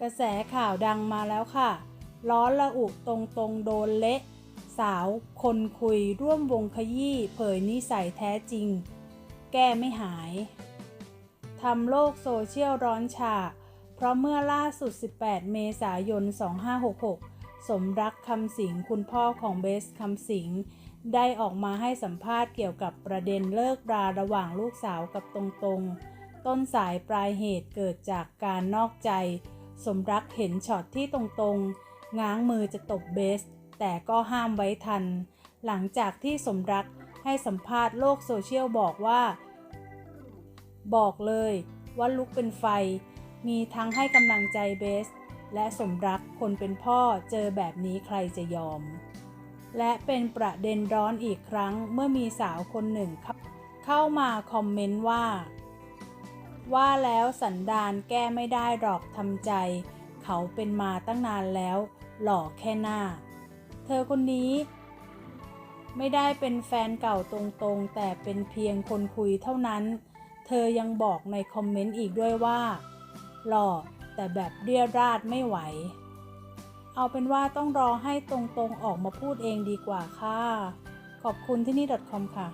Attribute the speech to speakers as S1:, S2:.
S1: กระแสข่าวดังมาแล้วค่ะ ร้อนระอุตรงตรงๆโดนเละ สาวคนคุยร่วมวงขยี้เผยนิสัยแท้จริง แก้ไม่หายทำโลกโซเชียลร้อนฉาเพราะเมื่อล่าสุด 18 เมษายน 2566 สมรักคำสิงคุณพ่อของเบสคำสิงได้ออกมาให้สัมภาษณ์เกี่ยวกับประเด็นเลิกราระหว่างลูกสาวกับตรงๆ ต้นสายปลายเหตุเกิดจากการนอกใจ สมรักเห็นช็อตที่ตรงๆ ง้างมือจะตบเบส แต่ก็ห้ามไว้ทัน หลังจากที่สมรักให้สัมภาษณ์โลกโซเชียลบอกว่า บอกเลยว่าลุกเป็นไฟ มีทั้งให้กำลังใจเบส และสมรักคนเป็นพ่อเจอแบบนี้ใครจะยอม และเป็นประเด็นร้อนอีกครั้งเมื่อมีสาวคนหนึ่งเข้าเข้ามาคอมเมนต์ว่า ว่าแล้วสันดานแก้ไม่ได้หรอกทำใจ เขาเป็นมาตั้งนานแล้ว หล่อแค่หน้า เธอคนนี้ ไม่ได้เป็นแฟนเก่าตรงๆ แต่เป็นเพียงคนคุยเท่านั้น เธอยังบอกในคอมเมนต์อีกด้วยว่า หล่อแต่แบบเรียราดไม่ไหว เอาเป็นว่าต้องรอให้ตรงๆออกมาพูดเองดีกว่าค่ะ ขอบคุณที่นี่ .com ค่ะ